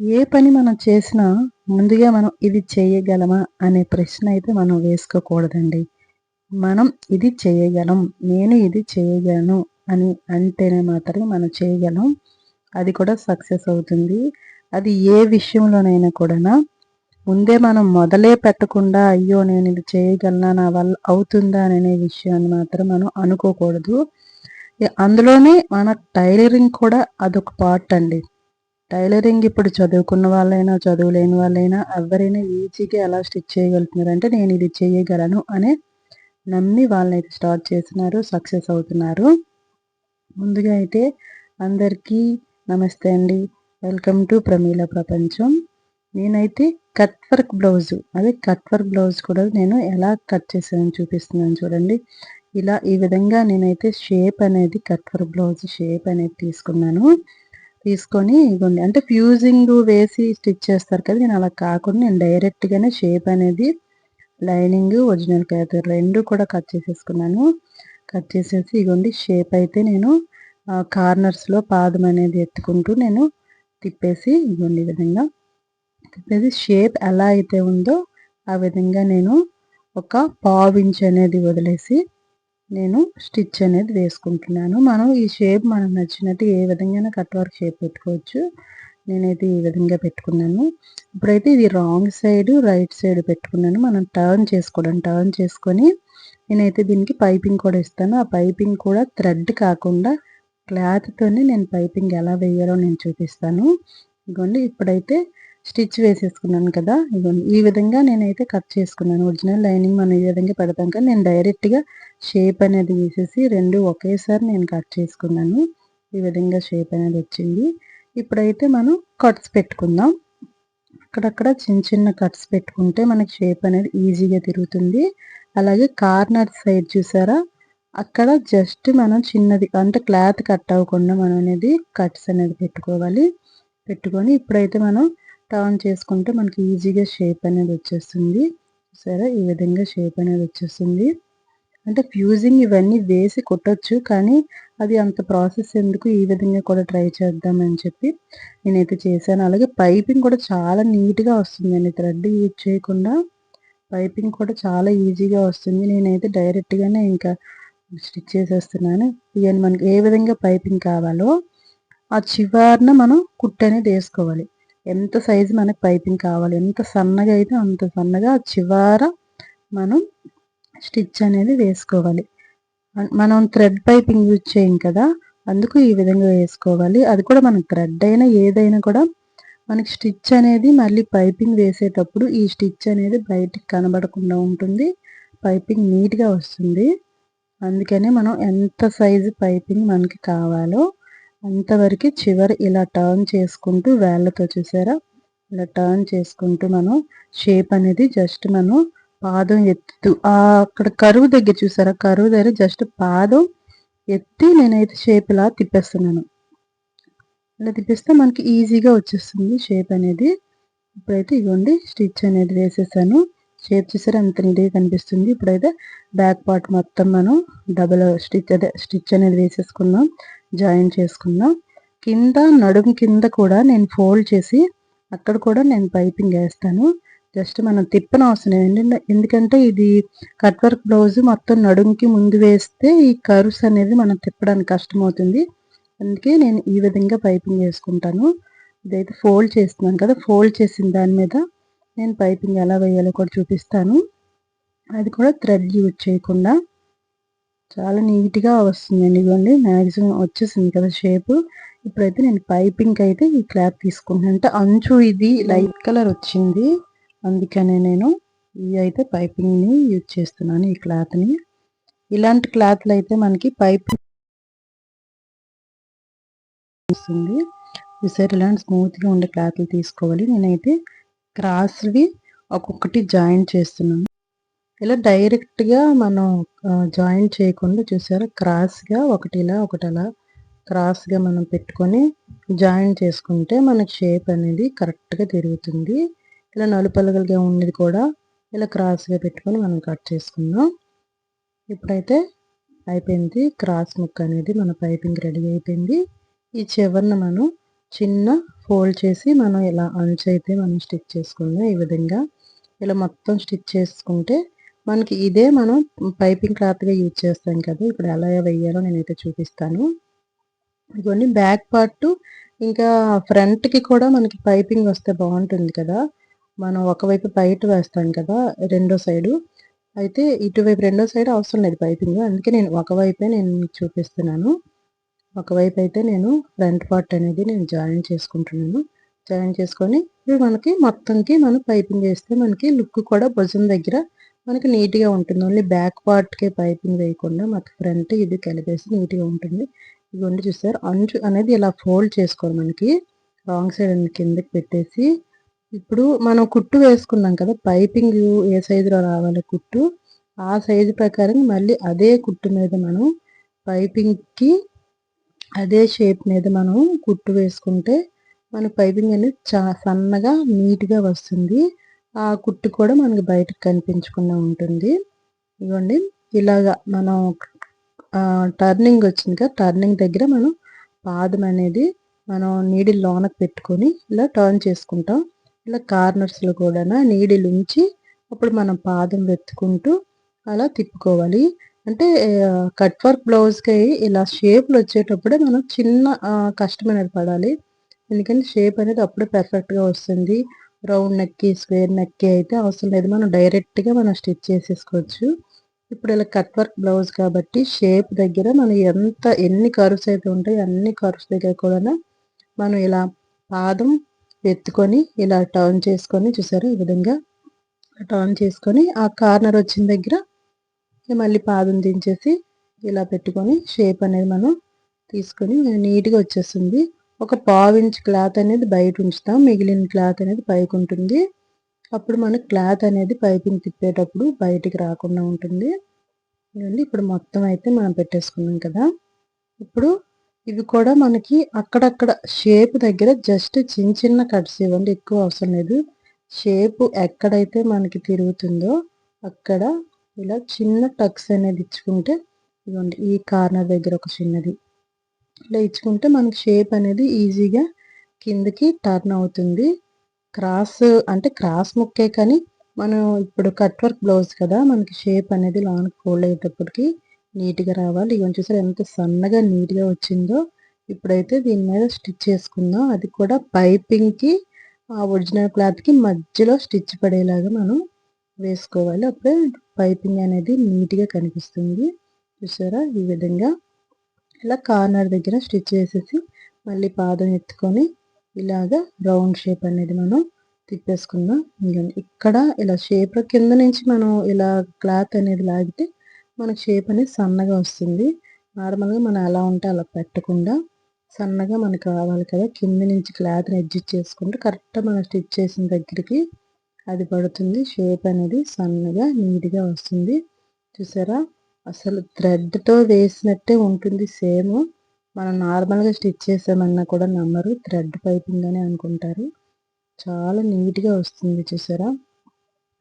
ఏ పని మనం చేసినా ముందుగా మనం ఇది చేయగలమా అనే ప్రశ్న అయితే మనం వేసుకోకూడదండి. మనం ఇది చేయగలం నేను ఇది చేయగలను అని అంటేనే మాత్రమే మనం చేయగలం. అది కూడా సక్సెస్ అవుతుంది. అది ఏ విషయంలోనైనా కూడా ముందే మనం మొదలే పెట్టకుండా అయ్యో నేను ఇది చేయగలనా నా వల్ల అవుతుందా అనే విషయాన్ని మాత్రం మనం అనుకోకూడదు. అందులోనే మన టైలరింగ్ కూడా అదొక పార్ట్ అండి. టైలరింగ్ ఇప్పుడు చదువుకున్న వాళ్ళైనా చదువులేని వాళ్ళైనా ఎవరైనా ఈజీగా ఎలా స్టిచ్ చేయగలుగుతున్నారు అంటే నేను ఇది చేయగలను అనే నమ్మి వాళ్ళైతే స్టార్ట్ చేస్తున్నారు సక్సెస్ అవుతున్నారు. ముందుగా అయితే అందరికీ నమస్తే అండి. వెల్కమ్ టు ప్రమీల ప్రపంచం. నేనైతే కట్ వర్క్ బ్లౌజ్ అదే కట్ వర్క్ బ్లౌజ్ కూడా నేను ఎలా కట్ చేసానని చూపిస్తున్నాను చూడండి. ఇలా ఈ విధంగా నేనైతే షేప్ అనేది కట్ వర్క్ బ్లౌజ్ షేప్ అనేది తీసుకున్నాను. తీసుకొని ఇవ్వండి అంటే ఫ్యూజింగ్ వేసి స్టిచ్ చేస్తారు కదా నేను అలా కాకుండా నేను డైరెక్ట్గానే షేప్ అనేది లైనింగ్ ఒరిజినల్ క్లాత్ రెండు కూడా కట్ చేసేసుకున్నాను. కట్ చేసేసి ఇగోండి షేప్ అయితే నేను కార్నర్స్లో పాదం అనేది ఎత్తుకుంటూ నేను తిప్పేసి ఇగోండి ఈ విధంగా. తిప్పేసి షేప్ ఎలా అయితే ఉందో ఆ విధంగా నేను ఒక పావు ఇంచ్ అనేది వదిలేసి నేను స్టిచ్ అనేది వేసుకుంటున్నాను. మనం ఈ షేప్ మనకు నచ్చినట్టు ఏ విధంగా కట్ వర్క్ షేప్ పెట్టుకోవచ్చు. నేనైతే ఈ విధంగా పెట్టుకున్నాను. ఇప్పుడైతే ఇది రాంగ్ సైడ్ రైట్ సైడ్ పెట్టుకున్నాను. మనం టర్న్ చేసుకోవడం టర్న్ చేసుకొని నేనైతే దీనికి పైపింగ్ కూడా ఇస్తాను. ఆ పైపింగ్ కూడా థ్రెడ్ కాకుండా క్లాత్తోనే నేను పైపింగ్ ఎలా వేయాలో నేను చూపిస్తాను. ఇదిగోండి ఇప్పుడైతే స్టిచ్ వేసేసుకున్నాను కదా. ఇదిగోండి ఈ విధంగా నేనైతే కట్ చేసుకున్నాను. ఒరిజినల్ లైనింగ్ మనం ఈ విధంగా పెడతాం కానీ నేను డైరెక్ట్గా షేప్ అనేది వేసేసి రెండు ఒకేసారి నేను కట్ చేసుకున్నాను. ఈ విధంగా షేప్ అనేది వచ్చింది. ఇప్పుడైతే మనం కట్స్ పెట్టుకుందాం. అక్కడక్కడ చిన్న చిన్న కట్స్ పెట్టుకుంటే మనకి షేప్ అనేది ఈజీగా తిరుగుతుంది. అలాగే కార్నర్ సైడ్ చూసారా? అక్కడ జస్ట్ మనం చిన్నది అంటే క్లాత్ కట్ అవ్వకుండా మనం అనేది కట్స్ అనేది పెట్టుకోవాలి. పెట్టుకొని ఇప్పుడైతే మనం టర్న్ చేసుకుంటే మనకి ఈజీగా షేప్ అనేది వచ్చేస్తుంది. సరే ఈ విధంగా షేప్ అనేది వచ్చేస్తుంది. అంటే ఫ్యూజింగ్ ఇవన్నీ వేసి కుట్టచ్చు కానీ అది అంత ప్రాసెస్ ఎందుకు ఈ విధంగా కూడా ట్రై చేద్దామని చెప్పి నేనైతే చేశాను. అలాగే పైపింగ్ కూడా చాలా నీట్గా వస్తుందండి. థ్రెడ్ యూజ్ చేయకుండా పైపింగ్ కూడా చాలా ఈజీగా వస్తుంది. నేనైతే డైరెక్ట్గానే ఇంకా స్టిచ్ చేసేస్తున్నాను. ఇవన్నీ మనకి ఏ విధంగా పైపింగ్ కావాలో ఆ చివరిన మనం కుట్టు అనేది వేసుకోవాలి. ఎంత సైజు మనకి పైపింగ్ కావాలి ఎంత సన్నగా అయితే అంత సన్నగా చివర మనం స్టిచ్ అనేది వేసుకోవాలి. మనం థ్రెడ్ పైపింగ్ యూజ్ చేయం కదా అందుకు ఈ విధంగా వేసుకోవాలి. అది కూడా మనం థ్రెడ్ అయినా ఏదైనా కూడా మనకి స్టిచ్ అనేది మళ్ళీ పైపింగ్ వేసేటప్పుడు ఈ స్టిచ్ అనేది బయటికి కనబడకుండా ఉంటుంది పైపింగ్ నీట్గా వస్తుంది. అందుకనే మనం ఎంత సైజు పైపింగ్ మనకి కావాలో అంతవరకు చివరి ఇలా టర్న్ చేసుకుంటూ వేళ్ళతో చూసారా? ఇలా టర్న్ చేసుకుంటూ మనం షేప్ అనేది జస్ట్ మనం పాదం ఎత్తు అక్కడ కరువు దగ్గర చూసారా? కరువు దగ్గర జస్ట్ పాదం ఎత్తి నేనైతే షేప్ ఇలా తిప్పేస్తున్నాను. ఇలా తిప్పిస్తే మనకి ఈజీగా వచ్చేస్తుంది షేప్ అనేది. ఇప్పుడైతే ఇవ్వండి స్టిచ్ అనేది వేసేసాను. షేప్ చూసారా? అంత నీట్గా కనిపిస్తుంది. ఇప్పుడైతే బ్యాక్ పార్ట్ మొత్తం మనం డబల్ స్టిచ్ అదే స్టిచ్ అనేది వేసేసుకున్నాం. జాయిన్ చేసుకుందాం కింద నడుము కింద కూడా నేను ఫోల్డ్ చేసి అక్కడ కూడా నేను పైపింగ్ వేస్తాను. జస్ట్ మనం తిప్పన అవసరం ఎందుకంటే ఇది కట్ వర్క్ బ్లౌజ్ మొత్తం నడుంకి ముందు వేస్తే ఈ కర్వ్స్ అనేది మనం తిప్పడానికి కష్టమవుతుంది. అందుకే నేను ఈ విధంగా పైపింగ్ వేసుకుంటాను. ఇదైతే ఫోల్డ్ చేస్తున్నాను కదా ఫోల్డ్ చేసిన దాని మీద నేను పైపింగ్ ఎలా వేయాలో కూడా చూపిస్తాను. అది కూడా థ్రెడ్ యూజ్ చేయకుండా. చాలా నీట్గా వస్తుందండి ఇవ్వండి మ్యాక్సిమం వచ్చేసింది కదా షేప్. ఇప్పుడైతే నేను పైపింగ్ అయితే ఈ క్లాత్ తీసుకుంటాను అంటే అంచు ఇది లైట్ కలర్ వచ్చింది. అందుకనే నేను ఇవి అయితే పైపింగ్ని యూజ్ చేస్తున్నాను ఈ క్లాత్ని. ఇలాంటి క్లాత్లు అయితే మనకి పైపింగ్ వస్తుంది. చూసారు ఇలాంటి స్మూత్గా ఉండే క్లాత్లు తీసుకోవాలి. నేనైతే క్రాస్వి ఒక్కొక్కటి జాయిన్ చేస్తున్నాను. ఇలా డైరెక్ట్గా మనం జాయిన్ చేయకుండా చూసారా? క్రాస్గా ఒకటి ఇలా ఒకటి అలా క్రాస్గా మనం పెట్టుకొని జాయిన్ చేసుకుంటే మనకి షేప్ అనేది కరెక్ట్గా తిరుగుతుంది. ఇలా నలుపలగలిగా ఉన్నది కూడా ఇలా క్రాస్గా పెట్టుకొని మనం కట్ చేసుకుందాం. ఇప్పుడైతే అయిపోయింది క్రాస్ ముక్క అనేది మన పైపింగ్ రెడీ అయిపోయింది. ఈ చివరిన మనం చిన్న ఫోల్డ్ చేసి మనం ఇలా అంచు అయితే మనం స్టిచ్ చేసుకుందాం ఈ విధంగా. ఇలా మొత్తం స్టిచ్ చేసుకుంటే మనకి ఇదే మనం పైపింగ్ క్లాత్గా యూజ్ చేస్తాం కదా. ఇప్పుడు ఎలా వేయాలో నేనైతే చూపిస్తాను. ఇవన్నీ బ్యాక్ పార్ట్ ఇంకా ఫ్రంట్కి కూడా మనకి పైపింగ్ వస్తే బాగుంటుంది కదా. మనం ఒకవైపు బయట వేస్తాం కదా రెండో సైడు. అయితే ఇటువైపు రెండో సైడ్ అవసరం లేదు పైపింగ్. అందుకే నేను ఒకవైపే నేను చూపిస్తున్నాను. ఒకవైపు అయితే నేను ఫ్రంట్ పార్ట్ అనేది నేను జాయిన్ చేసుకుంటున్నాను. జాయిన్ చేసుకొని ఇప్పుడు మనకి మొత్తంకి మనం పైపింగ్ వేస్తే మనకి లుక్ కూడా భుజం దగ్గర మనకి నీట్గా ఉంటుంది. ఓన్లీ బ్యాక్ పార్ట్కే పైపింగ్ వేయకుండా మనకి ఫ్రంట్ ఇది కలిపేసి నీట్గా ఉంటుంది. ఇదిగోండి చూసారు. అంచు అనేది ఇలా ఫోల్డ్ చేసుకోవాలి మనకి. రాంగ్ సైడ్ కిందకి పెట్టేసి ఇప్పుడు మనం కుట్టు వేసుకున్నాం కదా పైపింగ్ ఏ సైజులో రావాలి కుట్టు? ఆ సైజు ప్రకారం మళ్ళీ అదే కుట్టు మీద మనం పైపింగ్కి అదే షేప్ మీద మనం కుట్టు వేసుకుంటే మన పైపింగ్ అనేది చా సన్నగా నీట్గా వస్తుంది. ఆ కుట్టు కూడా మనకి బయటకు కనిపించకుండా ఉంటుంది. ఇవ్వండి. ఇలాగా మనం టర్నింగ్ వచ్చింది కదా టర్నింగ్ దగ్గర మనం పాదం అనేది మనం నీడిల్ లోనకు పెట్టుకొని ఇలా టర్న్ చేసుకుంటాం. ఇలా కార్నర్స్లో కూడా నీడిల్ ఉంచి అప్పుడు మనం పాదం వెతుకుంటూ అలా తిప్పుకోవాలి. అంటే కట్ వర్క్ బ్లౌజ్కి ఇలా షేప్లు వచ్చేటప్పుడే మనం చిన్న కష్టం అనేది పడాలి. ఎందుకంటే షేప్ అనేది అప్పుడే పర్ఫెక్ట్గా వస్తుంది. రౌండ్ నెక్కి స్క్వేర్ నెక్కి అయితే అవసరం లేదు. మనం డైరెక్ట్గా మనం స్టిచ్ చేసేసుకోవచ్చు. ఇప్పుడు ఇలా కట్ వర్క్ బ్లౌజ్ కాబట్టి షేప్ దగ్గర మనం ఎంత ఎన్ని కర్వ్స్ అయితే ఉంటాయో అన్ని కర్వ్స్ దగ్గర కూడా మనం ఇలా పాదం ఎత్తుకొని ఇలా టర్న్ చేసుకొని చూసారు? ఈ విధంగా టర్న్ చేసుకొని ఆ కార్నర్ వచ్చిన దగ్గర మళ్ళీ పాదం దించేసి ఇలా పెట్టుకొని షేప్ అనేది మనం తీసుకొని నీట్గా వచ్చేస్తుంది. ఒక పావు ఇంచ్ క్లాత్ అనేది బయట ఉంచుతాం. మిగిలిన క్లాత్ అనేది పైకి ఉంటుంది. అప్పుడు మనకు క్లాత్ అనేది పైపింగ్ తిప్పేటప్పుడు బయటికి రాకుండా ఉంటుంది. ఇప్పుడు మొత్తం అయితే మనం పెట్టేసుకున్నాం కదా. ఇప్పుడు ఇవి కూడా మనకి అక్కడక్కడ షేప్ దగ్గర జస్ట్ చిన్న చిన్న కట్స్ ఇవ్వండి ఎక్కువ అవసరం లేదు. షేప్ ఎక్కడైతే మనకి తిరుగుతుందో అక్కడ ఇలా చిన్న టక్స్ అనేది ఇచ్చుకుంటే ఇవ్వండి ఈ కార్నర్ దగ్గర ఒక చిన్నది. ఇలా ఇచ్చుకుంటే మనకి షేప్ అనేది ఈజీగా కిందకి టర్న్ అవుతుంది. క్రాస్ అంటే క్రాస్ ముక్కే కానీ మనం ఇప్పుడు కట్ వర్క్ బ్లౌజ్ కదా మనకి షేప్ అనేది లాంగ్ ఫోల్డ్ అయ్యేటప్పటికి నీట్గా రావాలి. ఇవన్నీ చూసారు ఎంత సన్నగా నీట్గా వచ్చిందో. ఇప్పుడైతే దీని మీద స్టిచ్ చేసుకుందాం. అది కూడా పైపింగ్కి ఆ ఒరిజినల్ క్లాత్కి మధ్యలో స్టిచ్ పడేలాగా మనం వేసుకోవాలి. అప్పుడే పైపింగ్ అనేది నీట్గా కనిపిస్తుంది. చూసారా ఈ విధంగా? ఇలా కార్నర్ దగ్గర స్టిచ్ చేసేసి మళ్ళీ పాదం ఎత్తుకొని ఇలాగా రౌండ్ షేప్ అనేది మనం తిప్పేసుకుందాం. ఇక్కడ ఇలా షేప్ కింద నుంచి మనం ఇలా క్లాత్ అనేది లాగితే మనకి షేప్ అనేది సన్నగా వస్తుంది. నార్మల్గా మనం ఎలా ఉంటే అలా పెట్టకుండా సన్నగా మనకు కావాలి కదా కింద నుంచి క్లాత్ని అడ్జస్ట్ చేసుకుంటే కరెక్ట్గా మనం స్టిచ్ చేసిన దగ్గరికి అది పడుతుంది. షేప్ అనేది సన్నగా నీట్గా వస్తుంది. చూసారా? అసలు థ్రెడ్తో వేసినట్టే ఉంటుంది సేమ్. మనం నార్మల్గా స్టిచ్ చేసామన్నా కూడా నమ్మరు థ్రెడ్ పైపింగ్ అని అనుకుంటారు. చాలా నీట్గా వస్తుంది చూసారా?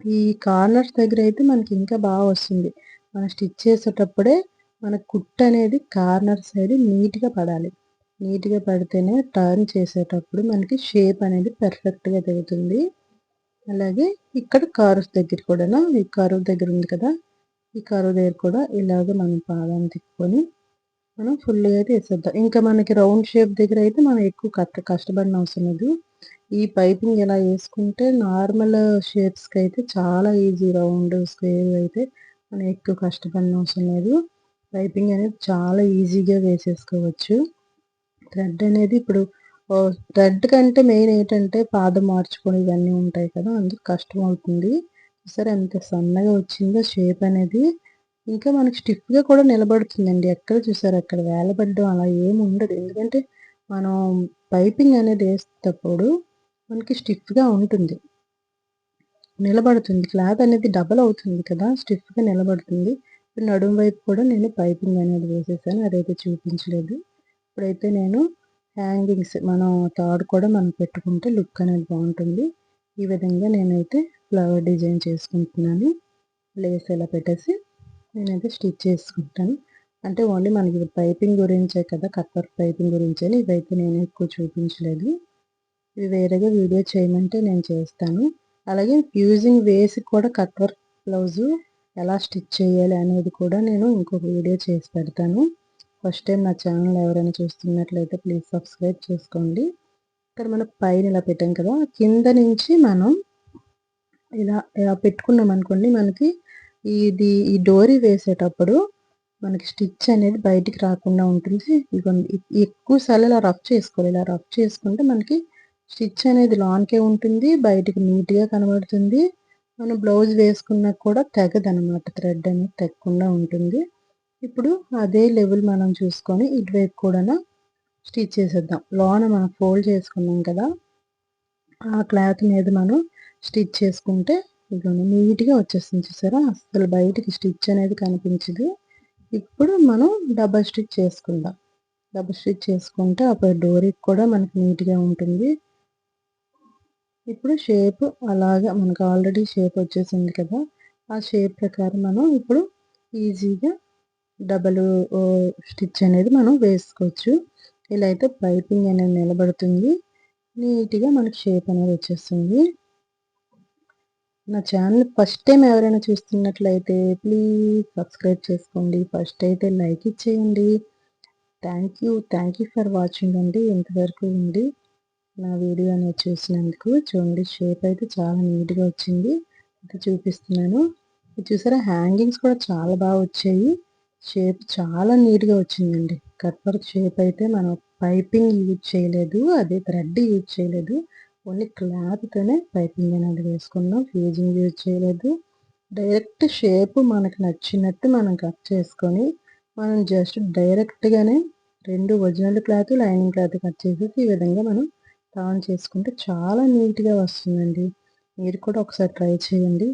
ఈ కార్నర్స్ దగ్గర అయితే మనకి ఇంకా బాగా వస్తుంది. మనం స్టిచ్ చేసేటప్పుడే మన కుట్ అనేది కార్నర్ సైడ్ నీట్గా పడాలి. నీట్గా పడితేనే టర్న్ చేసేటప్పుడు మనకి షేప్ అనేది పర్ఫెక్ట్గా దిగుతుంది. అలాగే ఇక్కడ కారు దగ్గర కూడా ఈ కారు దగ్గర ఉంది కదా? ఈ కరువు దగ్గర కూడా ఇలాగ మనం పాదాన్ని తిప్పుకొని మనం ఫుల్గా అయితే వేసేద్దాం. ఇంకా మనకి రౌండ్ షేప్ దగ్గర అయితే మనం ఎక్కువ కష్ట కష్టపడిన అవసరం లేదు. ఈ పైపింగ్ ఎలా వేసుకుంటే నార్మల్ షేప్స్కి అయితే చాలా ఈజీ రౌండ్ స్క్వేర్ అయితే మనం ఎక్కువ కష్టపడిన అవసరం లేదు. పైపింగ్ అనేది చాలా ఈజీగా వేసేసుకోవచ్చు. థ్రెడ్ అనేది ఇప్పుడు థ్రెడ్ కంటే మెయిన్ ఏంటంటే పాదం మార్చుకొని ఇవన్నీ ఉంటాయి కదా అందుకు కష్టం అవుతుంది. సరే ఎంత సన్నగా వచ్చిందో షేప్ అనేది ఇంకా మనకి స్టిఫ్గా కూడా నిలబడుతుందండి. ఎక్కడ చూసారు? అక్కడ వేలబడ్డం అలా ఏమి ఉండదు. ఎందుకంటే మనం పైపింగ్ అనేది వేసేటప్పుడు మనకి స్టిఫ్గా ఉంటుంది. నిలబడుతుంది. క్లాత్ అనేది డబల్ అవుతుంది కదా స్టిఫ్గా నిలబడుతుంది. నడుము వైపు కూడా నేను పైపింగ్ అనేది వేసేసాను. అదైతే చూపించలేదు. ఇప్పుడైతే నేను హ్యాంగింగ్స్ మనం తాడు కూడా మనం పెట్టుకుంటే లుక్ అనేది బాగుంటుంది. ఈ విధంగా నేనైతే ఫ్లవర్ డిజైన్ చేసుకుంటున్నాను. లేస్ ఎలా పెట్టేసి నేనైతే స్టిచ్ చేసుకుంటాను. అంటే ఓన్లీ మనకి పైపింగ్ గురించే కదా కట్ వర్క్ పైపింగ్ గురించే ఇవైతే నేను ఎక్కువ చూపించలేదు. ఇవి వేరేగా వీడియో చేయమంటే నేను చేస్తాను. అలాగే ఫ్యూజింగ్ వేసి కూడా కట్ వర్క్ బ్లౌజు ఎలా స్టిచ్ చేయాలి అనేది కూడా నేను ఇంకొక వీడియో చేసి పెడతాను. ఫస్ట్ టైం నా ఛానల్ ఎవరైనా చూస్తున్నట్లయితే ప్లీజ్ సబ్స్క్రైబ్ చేసుకోండి. ఇక్కడ మనం పైన ఇలా పెట్టాం కదా కింద నుంచి మనం ఇలా ఇలా పెట్టుకున్నాం అనుకోండి మనకి ఇది ఈ డోరీ వేసేటప్పుడు మనకి స్టిచ్ అనేది బయటికి రాకుండా ఉంటుంది. ఎక్కువ సార్లు ఇలా రఫ్ చేసుకోవాలి. ఇలా రఫ్ చేసుకుంటే మనకి స్టిచ్ అనేది లాన్కే ఉంటుంది బయటికి నీట్గా కనబడుతుంది. మనం బ్లౌజ్ వేసుకున్నా కూడా తెగదనమాట థ్రెడ్ అనేది తెగకుండా ఉంటుంది. ఇప్పుడు అదే లెవెల్ మనం చూసుకొని ఇటువైపు కూడా స్టిచ్ చేసేద్దాం. లోన మనం ఫోల్డ్ చేసుకున్నాం కదా ఆ క్లాత్ మీద మనం స్టిచ్ చేసుకుంటే ఇదిగోండి నీట్గా వచ్చేస్తుంది చూసారా? అసలు బయటికి స్టిచ్ అనేది కనిపించదు. ఇప్పుడు మనం డబల్ స్టిచ్ చేసుకుందాం. డబల్ స్టిచ్ చేసుకుంటే అప్పుడు డోరీకి కూడా మనకి నీట్గా ఉంటుంది. ఇప్పుడు షేప్ అలాగా మనకు ఆల్రెడీ షేప్ వచ్చేసింది కదా ఆ షేప్ ప్రకారం మనం ఇప్పుడు ఈజీగా డబల్ స్టిచ్ అనేది మనం వేసుకోవచ్చు. ఇలా అయితే పైపింగ్ అనేది నిలబడుతుంది. నీట్గా మనకి షేప్ అనేది వచ్చేస్తుంది. నా ఛానల్ ఫస్ట్ టైం ఎవరైనా చూస్తున్నట్లయితే ప్లీజ్ సబ్స్క్రైబ్ చేసుకోండి. ఫస్ట్ అయితే లైక్ ఇచ్చేయండి. Thank you thank you for watching అండి. ఇంతవరకు ఉంది నా వీడియో అనేది చూసినందుకు చూడండి షేప్ అయితే చాలా నీట్గా వచ్చింది. అయితే చూపిస్తున్నాను. చూసారా? హ్యాంగింగ్స్ కూడా చాలా బాగా వచ్చాయి. షేప్ చాలా నీట్గా వచ్చిందండి. కట్ వర్క్ షేప్ అయితే మనం పైపింగ్ యూజ్ చేయలేదు. అదే థ్రెడ్ యూజ్ చేయలేదు. ఓన్లీ క్లాత్తోనే పైపింగ్ అనేది వేసుకున్నాం. ఫ్యూజింగ్ యూజ్ చేయలేదు. డైరెక్ట్ షేప్ మనకు నచ్చినట్టు మనం కట్ చేసుకొని మనం జస్ట్ డైరెక్ట్గానే రెండు original cloth lining cloth cut చేసేసి ఈ విధంగా మనం టర్న్ చేసుకుంటే చాలా నీట్గా వస్తుందండి. మీరు కూడా ఒకసారి ట్రై చేయండి.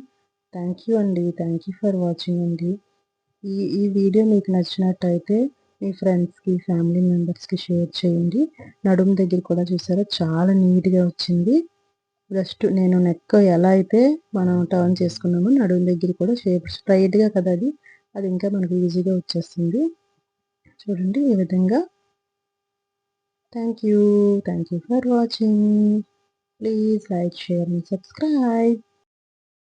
థ్యాంక్ యూ అండి. థ్యాంక్ యూ ఫర్ వాచింగ్ అండి. ఈ ఈ వీడియో మీకు నచ్చినట్టయితే మీ ఫ్రెండ్స్కి ఫ్యామిలీ మెంబర్స్కి షేర్ చేయండి. నడుము దగ్గర కూడా చూసారా? చాలా నీట్గా వచ్చింది. జస్ట్ నేను నెక్ ఎలా అయితే మనం టర్న్ చేసుకున్నామో నడుము దగ్గర కూడా షేప్ స్ట్రైట్గా కదా అది. అది ఇంకా మనకు ఈజీగా వచ్చేస్తుంది. చూడండి ఈ విధంగా. Thank you thank you for watching please like share and subscribe